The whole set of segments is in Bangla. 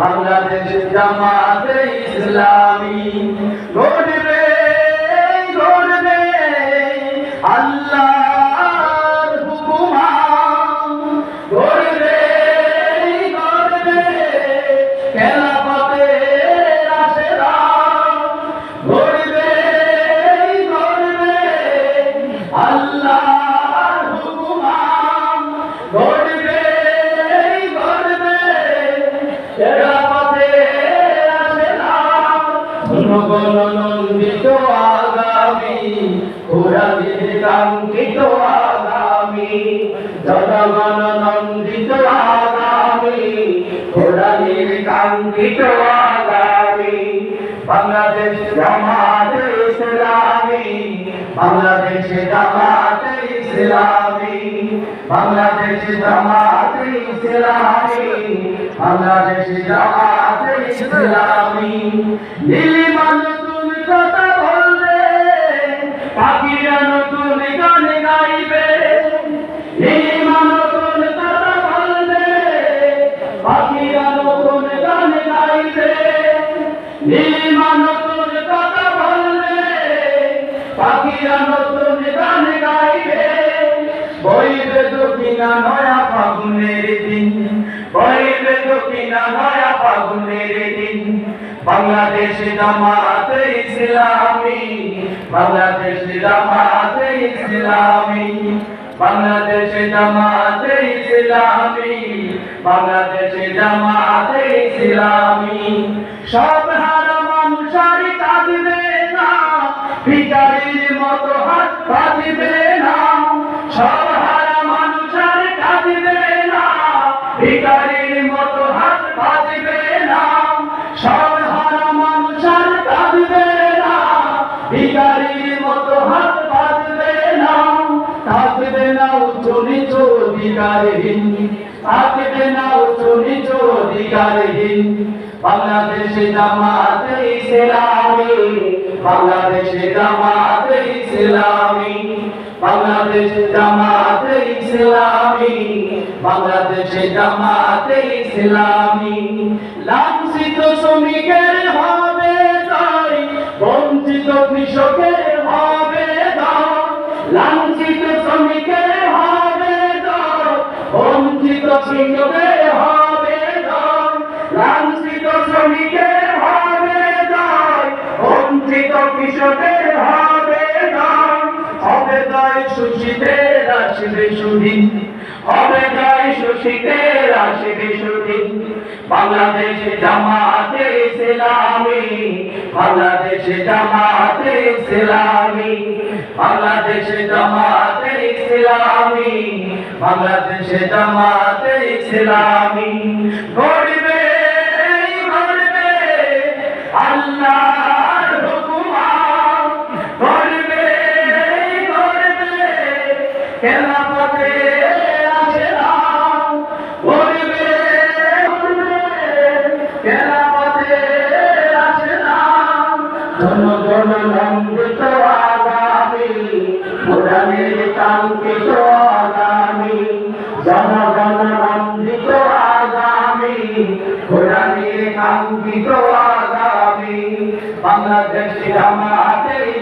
বাংলাদেশ জামাতে ইসলামী। গড়বে গড়বে আল্লাহর জনগণ নন্দিত আগামী ঘোরাদের কাঙ্ক্ষিত আগামী জনগণ নন্দিত আগামী ঘোরাদের কাঙ্ক্ষিত আগামী, বাংলাদেশ জামাতে ইসলামী, বাংলাদেশ জামাতে ইসলামী। বাংলাদেশ জামাতে ইসলামী বাংলাদেশ জামাতে ইসলামী। নীলিমা নতুন কথা বলবে, পাখিরা নতুন গান গাইবে। নীলিমা নতুন কথা বলবে, পাখিরা নতুন গান গাইবে। নীলিমা নতুন কথা বলবে, পাখিরা নতুন গান গাইবে। বইবে দক্ষিণা নয়া ফাগুনের দিন বইবে দক্ষিণা নয়া ফাগুনের দিন। বাংলাদেশ জামাতে ইসলামী, বাংলাদেশ জামাতে ইসলামী, বাংলাদেশ জামাতে ইসলামী, বাংলাদেশ জামাতে ইসলামী। সব ভিকারির মতো হাত কাঁদবে না। সব হারা মানুষার কাঁদবে না। ভিকারির মতো হাত কাঁদবে না। থাকবে না উচ্চ নিচ অধিকারহীন। থাকবে না উচ্চ নিচ অধিকারহীন। বাংলাদেশে জামাতে ইসলামী। বাংলাদেশে জামাতে ইসলামী। বাংলাদেশে জামাতে ইসলামী, বাংলাদেশে জামাতে ইসলামী। লাঞ্ছিত শ্রমিকের হবে তাই বঞ্চিত কৃষকের হবে লাঞ্ছিত শ্রমিকের হবে বঞ্চিত কৃষকের হবে দায় আসবে সুদিন। হবে দায় শোষিতের আসবে বাংলাদেশে জামাতে ইসলামী, বাংলাদেশে জামাতে ইসলামী, বাংলাদেশে জামাতে বাংলাদেশে জামাতে ইসলামী। কাঙ্ক্ষিত আগামী জনগণ নন্দিত আগামী প্রধানের কাঙ্ক্ষিত আগামী বাংলাদেশ জামাতে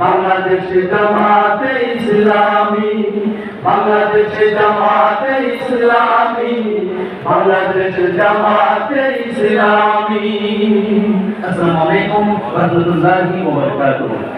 বাংলাদেশ জামাতে ইসলামী, বাংলাদেশে জামাতে ইসলামী, বাংলাদেশে জামাতে ইসলামী। আসসালামু আলাইকুম ওয়া রাহমাতুল্লাহি ওয়া বারাকাতুহু।